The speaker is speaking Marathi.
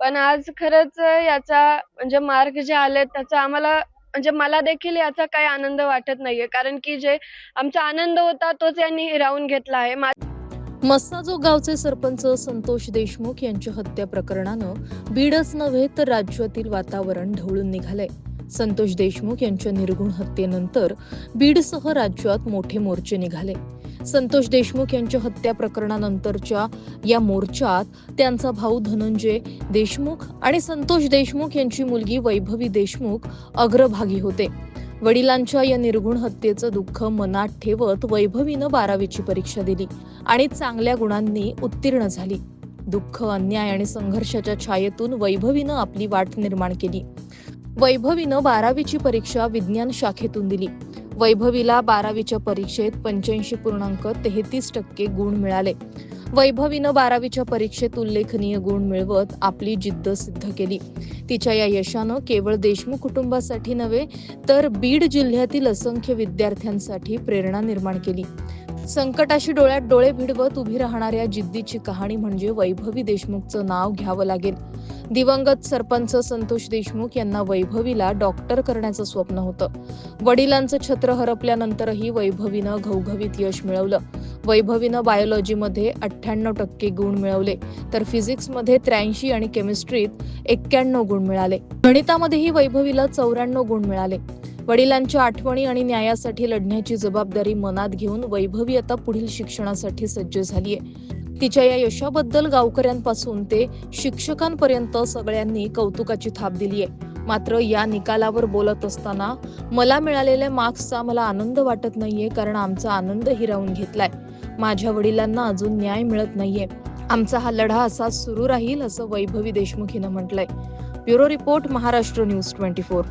पण आज खरंच याचा म्हणजे मार्ग जे आलेत त्याचा आम्हाला म्हणजे मला देखील याचा काही आनंद वाटत नाहीये. कारण की जे आमचा आनंद होता तोच यांनी हिरावून घेतला आहे. मस्ताजोग गावचे सरपंच संतोष देशमुख यांच्या हत्या प्रकरणानं बीडच नव्हे तर राज्यातील वातावरण ढवळून निघालंय. संतोष देशमुख यांच्या निर्गुण हत्येनंतर बीडसह राज्यात मोठे मोर्चे निघाले. संतोष देशमुख यांच्या हत्या प्रकरणानंतरच्या या मोर्चात त्यांचा भाऊ धनंजय देशमुख आणि संतोष देशमुख यांची मुलगी वैभवी देशमुख अग्रभागी होते. वडिलांच्या या निर्गुण हत्येचं दुःख मनात ठेवत वैभवीनं बारावीची परीक्षा दिली आणि चांगल्या गुणांनी उत्तीर्ण झाली. दुःख अन्याय आणि संघर्षाच्या छायेतून वैभवीनं आपली वाट निर्माण केली. वैभवीनं बारावीची परीक्षा विज्ञान शाखेतून दिली. वैभवीला बारावीच्या परीक्षेत पंच्याऐंशी पूर्णांक तेहतीस टक्के गुण मिळाले. वैभवीनं बारावीच्या परीक्षेत उल्लेखनीय गुण मिळवत आपली जिद्द सिद्ध केली. तिच्या या यशानं केवळ देशमुख कुटुंबासाठी नव्हे तर बीड जिल्ह्यातील असंख्य विद्यार्थ्यांसाठी प्रेरणा निर्माण केली. संकटाशी डोळ्यात डोळे भिडवत उभी राहणाऱ्या जिद्दीची कहाणी म्हणजे वैभवी देशमुखचं नाव घ्यावं लागेल. दिवंगत सरपंच संतोष देशमुख यांना वैभवीला डॉक्टर करण्याचं स्वप्न होतं. वडिलांचं छत्र हरपल्यानंतरही वैभवीनं घवघवीत यश मिळवलं. वैभवीनं बायोलॉजीमध्ये अठ्ठ्याण्णव टक्के गुण मिळवले तर फिजिक्समध्ये त्र्याऐंशी आणि केमिस्ट्रीत एक्क्याण्णव गुण मिळाले. गणितामध्येही वैभवीला चौऱ्याण्णव गुण मिळाले. वडिलांच्या आठवणी आणि न्यायासाठी लढण्याची जबाबदारी मनात घेऊन वैभवी आता पुढील शिक्षणासाठी सज्ज झालीय. तिच्या या यशाबद्दल गावकऱ्यांपासून ते शिक्षकांपर्यंत सगळ्यांनी कौतुकाची थाप दिली आहे मात्र या निकालावर बोलत असताना मला मिळालेल्या मार्क्सचा मला आनंद वाटत नाहीये कारण आमचा आनंद हिरावून घेतलाय. माझ्या वडिलांना अजून न्याय मिळत नाहीये. आमचा हा लढा असाच सुरू राहील असं वैभवी देशमुख हिनं म्हटलंय. Bureau report Maharashtra news twenty four.